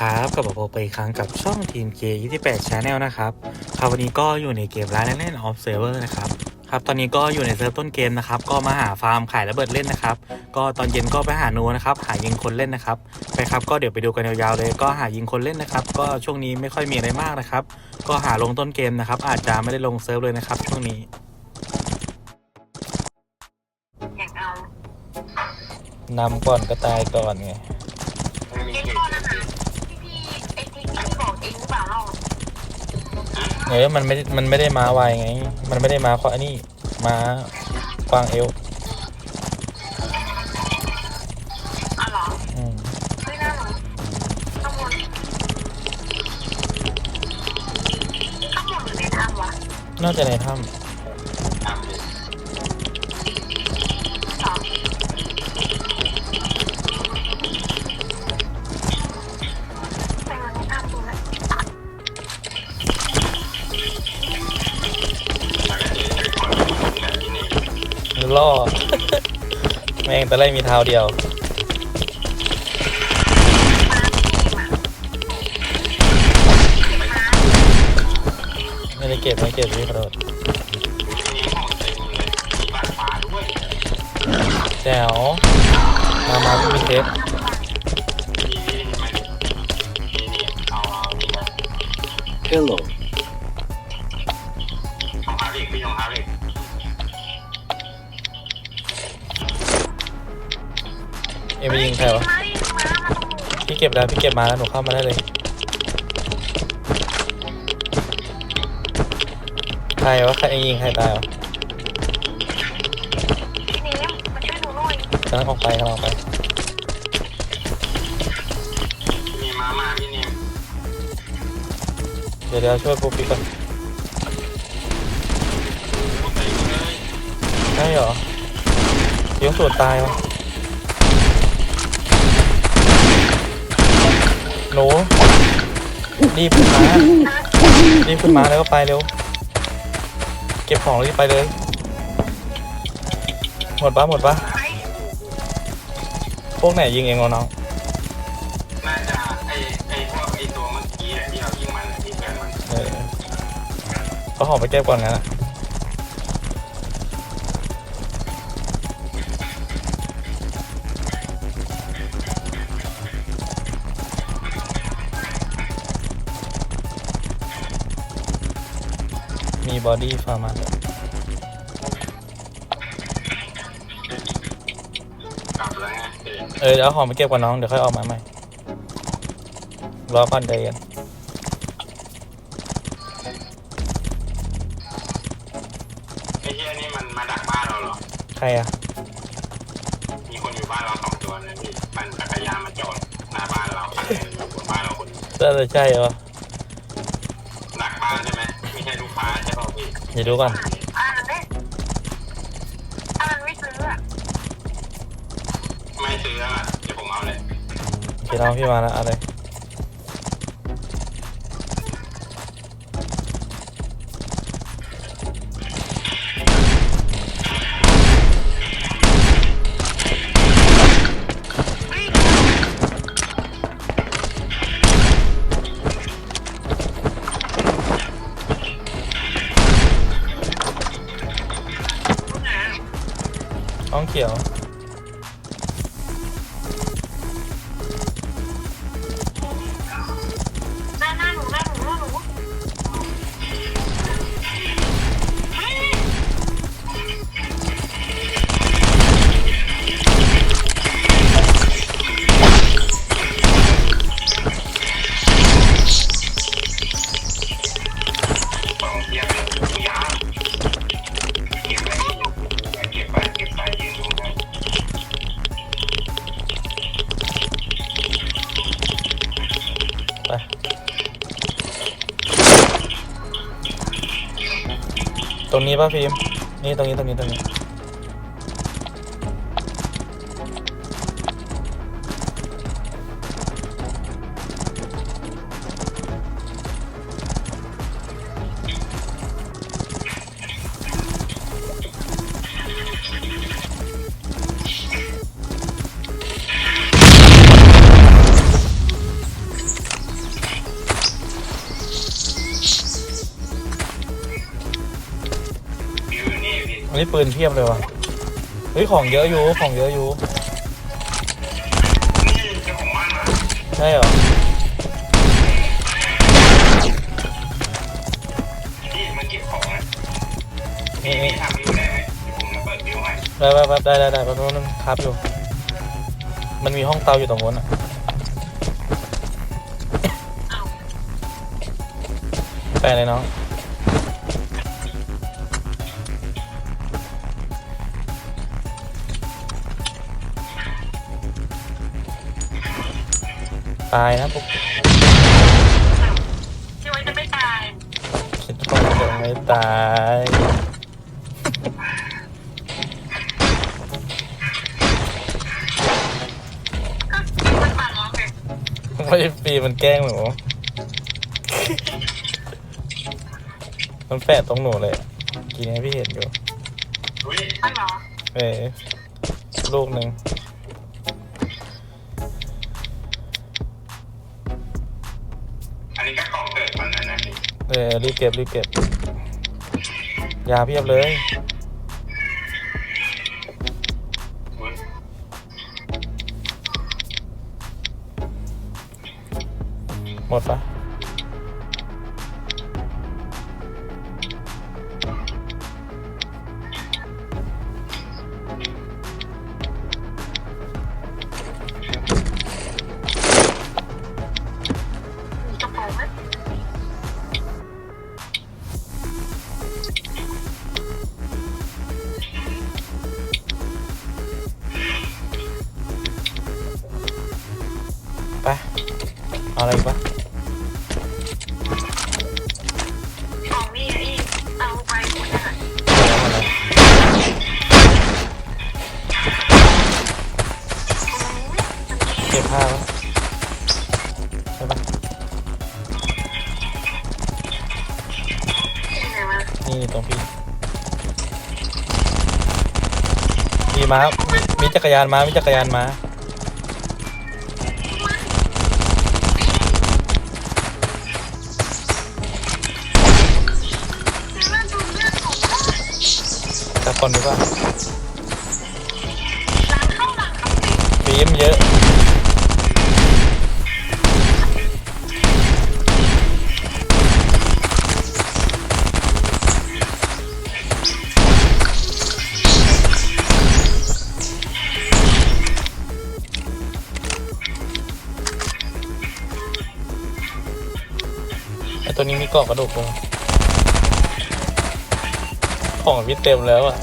ครับกลับมาพบกันอีกครั้งกับช่องทีม K28 Channel นะครับครับวันนี้ก็อยู่ในเกมร้านเล่น Observer นะครับครับตอนนี้ก็อยู่ในเซิร์ฟต้นเกมนะครับ ก็มาหาฟาร์มขายระเบิดเล่นนะครับ ก็ตอนเย็นก็ไปหานูนะครับ หายิงคนเล่นนะครับ ไปครับก็เดี๋ยวไปดูกันยาวๆเลย ก็หายิงคนเล่นนะครับ ก็ช่วงนี้ไม่ค่อยมีอะไรมากนะครับ ก็หาลงต้นเกมนะครับ อาจจะไม่ได้ลงเซิร์ฟเลยนะครับ ช่วงนี้อยากเอานำก่อนก็ตายก่อนไง เออมันไม่ได้มันไม่ได้มาไวไง มันไม่ได้มาเพราะอันนี้มาควางเอวอ๋อเหรออืมเฮ้ยน่าหนูข้างบนข้างบนหรือในถ้ำวะน่าจะในถ้ส ล่อ แม่งแต่แรกมีเท้าเดียว ไม่ได้เก็บไม่เก็บพี่ขอโทษแจ๋วมามาพี่มีเทป Hello. เอ็มไปยิงใครวะมาดิมามาตรงหนูพี่เก็บแล้วพี่เก็บมาแล้วหนูเข้ามาได้เลยใครวะใครยิงใครตายวะพี่เนมมาช่วยหนูหน่อยกำลังออกไปกำลังออกไปมีมามาพี่นิมเดี๋ยวเดี๋ยวช่วยปุ๊บปิ๊กก่อนพูดไปเลยใช่เหรอเลี้ยงสูตรตายวะ หนูรีบขึ้นมารีบขึ้นมาแล้วก็ไปเร็ว เก็บของรีบไปเลย หมดปะหมดปะไปพวกไหนยิงเองวะน้องน่าจะไอไอพวกไอตัวเมื่อกี้แหละที่เรายิงมันที่เพื่อนมันเออก็หอมไปเก็บก่อนงั้นอะ มีบอดี้ฟาร์มาด้วยกลับแล้วไงเออเออเดี๋ยวเอาหอมไปเก็บก่อนน้อง เดี๋ยวค่อยออกมาใหม่ รอก่อนใจเย็นไอเฮียนี่มันมาดักบ้านเราเหรอ ใครอะมีคนอยู่บ้านเราสองตัวนะพี่มันจักรยานมาจอดหน้าบ้านเราคันหนึงอยู่บนบ้านเราคนหนึ่งน่าจะใช่เหรอ เดี๋ยวดูก่อนอ่านเลยอ่านไม่ซื้ออะไม่ซื้อแล้วล่ะเดี๋ยวผมเอาเลยพี่น้องพี่มาแล้วเอะไรห้องเขีย วห รงนี้ป่ะฟิล์มนี่ตรงนี้ตรงนี้ตรงนี้ นนี้ปืนเพียบเลยว่ะ เฮ้ยของเยอะอยู่ ของเยอะอยู่ ใช่เหรอที่มาเก็บของนะนี่นี่ทำวิวได้ไหมผมจะเปิดวิวให้ได้ได้ได้ได้ได้แป๊บนึงครับอยู่ มันมีห้องเตาอยู่ตรงนู้นอะไปเลยน้อง ตายนะปุ๊บที่ไว้จะไม่ตายคิดว่าจะไม่ตายก็มันปั่นร้องเลยไม่ได้ปีมันแกล้งหนูมันแปะตรงหนูเลยกี่นี้พี่เห็นอยู่ อุ้ย ใช่เหรอ เออลูกหนึ่ง อรีบเก็บรีบเก็บยาเพียบเลยหมดปะ ก็บผ้าปะใช่ปะนี่ตรงพี่มีม้ามีมีจักรยานม้ามีจักรยานม้าคนแต่คนดีกว่าฟิล์มเยอะ ตัวนี้มีเกาะกระดูกเลยของพี่เต็มแล้วอะ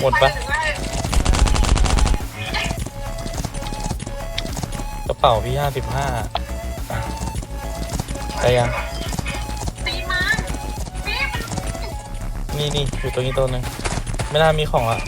หมดปะถึงว่ากระเป๋าพี่ห้าสิบห้าไปยังตีมาตีมันนี่นี่อยู่ตรงนี้ตัวหนึง ไม่น่ามีของอะ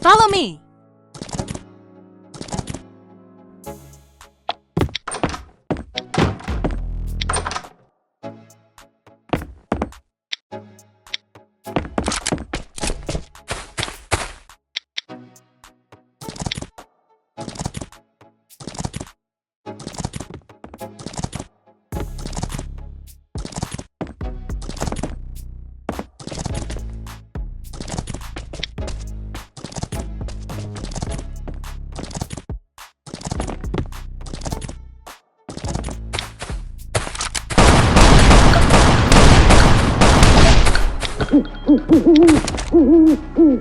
Follow me! ม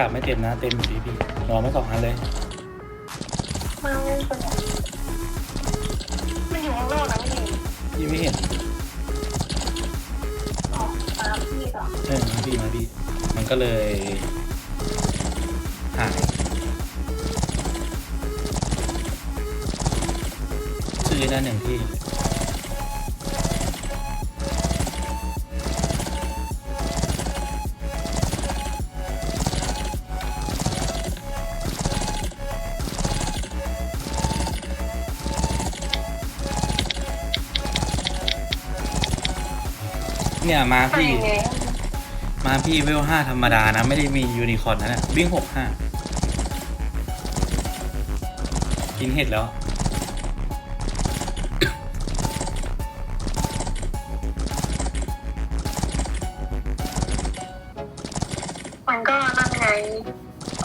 ากากไม่เต็มนะ เต็มอยู่ดีพี่รอไม่สองอันเลยมาเล่นเป็นมันอยู่ข้างนอกนะไม่เห็นพี่ไม่เห็นออกตามพี่เหรอเออมาพี่มาพี่มันก็เลยหายชื่อนั่นหนึ่งที่ เนี่ยมาไปพี่ยังไงมาพี่เวลห้าธรรมดานะ ไม่ได้มียูนิคอร์นนะเนี่ยวิ่งหกห้ากินเห็ดแล้ว มันก็นั่นไง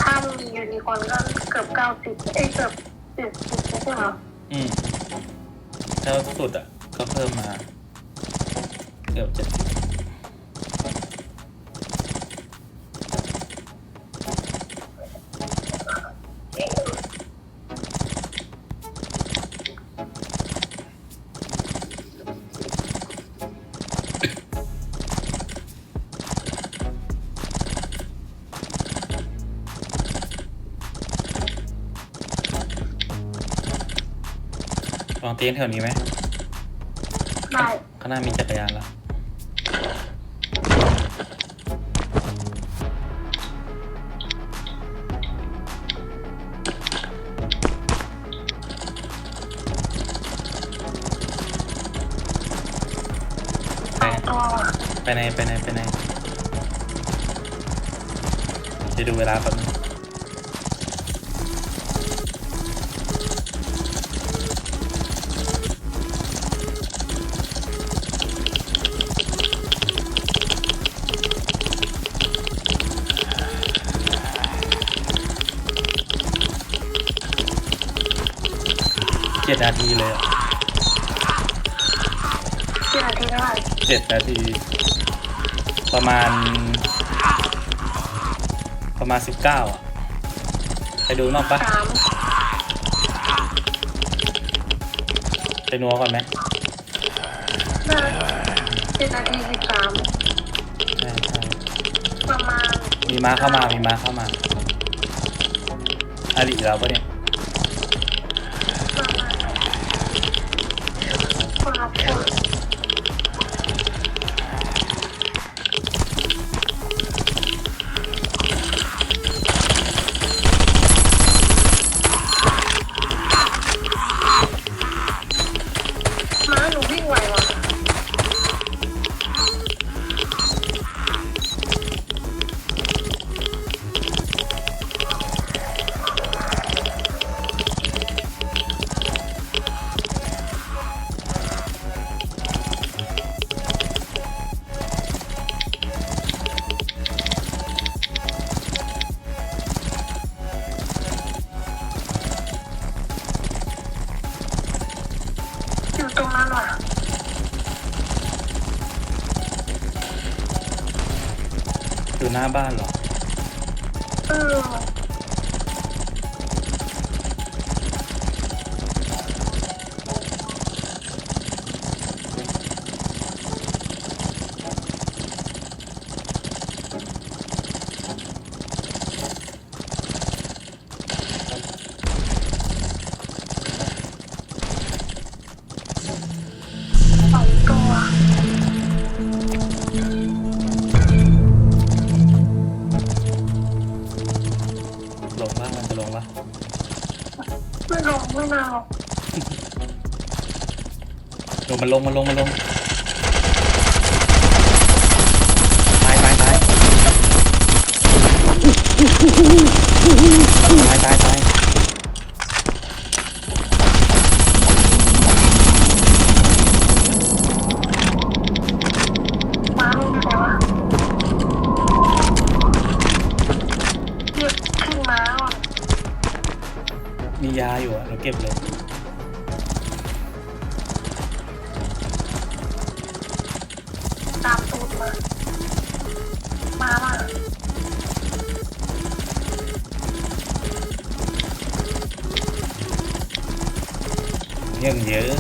ถ้ามียูนิคอร์นก็เกือบเก้าสิบเอ้ยเกือบเจ็ดสิบใช่ไหมอืมถ้าสุดอะ ก็เพิ่มมา เกือบเจ็ดสิบ เตียงแถวนี้ไหมได้ข้างหน้ามีจักรยานแล้วสองตัวว่ะไปไหนไปไหนไปไหนจะดูเวลาแป๊บนึง ทีเลยอะที่นาทีเท่าไหร่เจ็ดนาที ประมาณ ประมาณสิบเก้าอะไปดูนอกปะสามไปนัวก่อนไหมได้เจ็ดนาทีสิบสามใช่ใช่ประมาณมีม้าเข้ามา มีม้าเข้ามาอาริเราปะเนี่ย น้าบ้านเหรอ มันลงมันลงมันลงตายตายตายตายตายตายมาไม่ได้วะเรียกขึ้นมาอะมียาอยู่อะเราเก็บเลย ยังเยอะ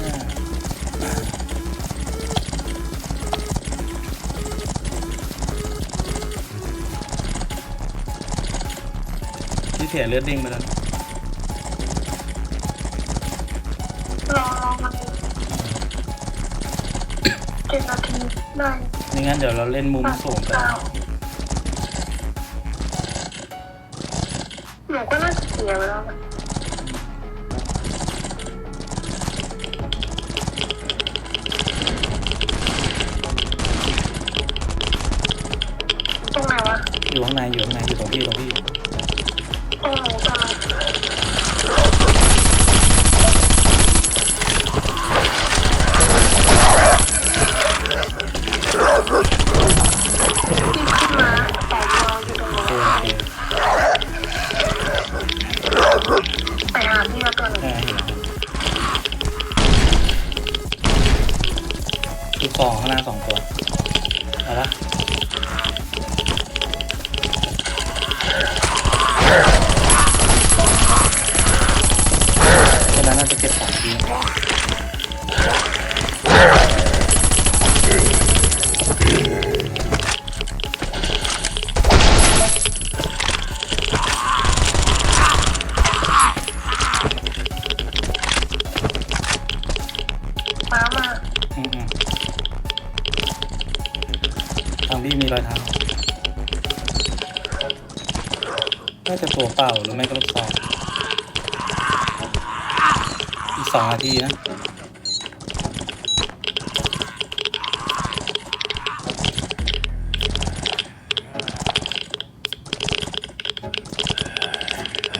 ที่เสียเลือดดิ้งไปแล้วรอรอมันเจ็ดนาทีได้ไม่งั้นเดี๋ยวเราเล่นมุมสูงกันเก้าหนูก็น่าจะเสียไปแล้ว ในอยู่ข้างใน รือไม่ก็ลบสองอีกสองนาทีนะ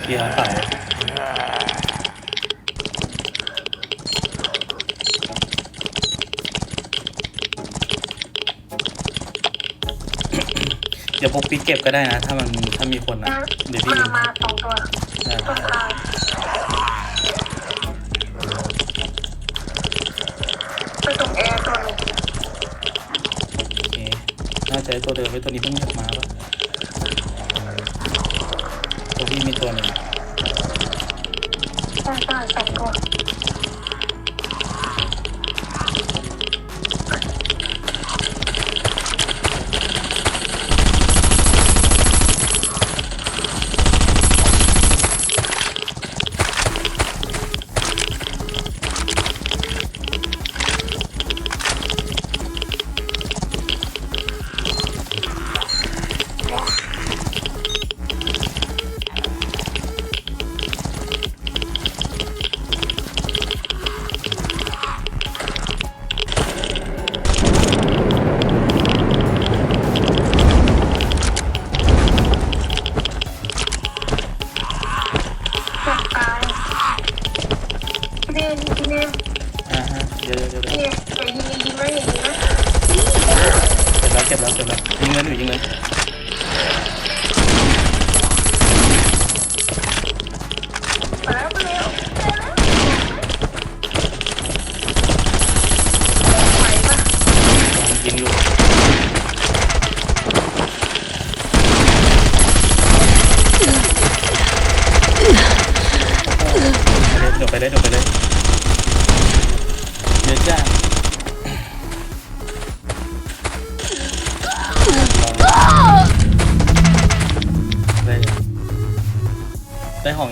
เกียร์เปล่าเดี๋ยวพกปีเก็บก็ได้นะ ถ้ามันถ้ามีคนนะมาเดี๋ยวพี่มาดึงมาสองตัวได้ตรงกลางไปตรงแอร์ตัวหนึงโอเคน่าจะตัวเดิมไว้ตัวนี้เพิ่งเรียกมาปะตัวพี่มีตัวหนึ่ง เก็บแล้วเก็บแล้วเก็บแล้วยิงเงินอยู่ยิงเงิน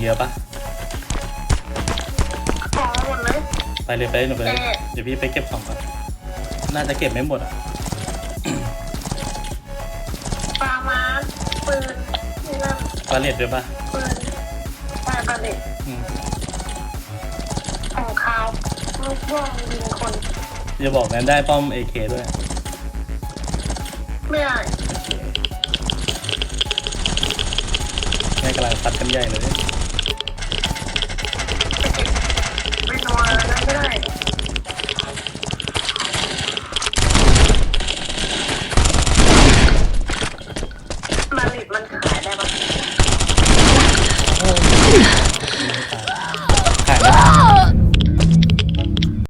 เยอะปะของหมดเลยไปเลยไปเลยหนูไปเลยเอ๊ะเดี๋ยวพี่ไปเก็บของก่อนน่าจะเก็บไม่หมดอะปลามาปืนนี่นั่นปาเลตด้วยปะปืนใช่ประเด็นอืมของเขาลูกย่องยิงคนอย่าบอกนั้นได้ป้อมเอเคด้วยไม่ได้โอเคแม่กำลังซัดกันใหญ่เลย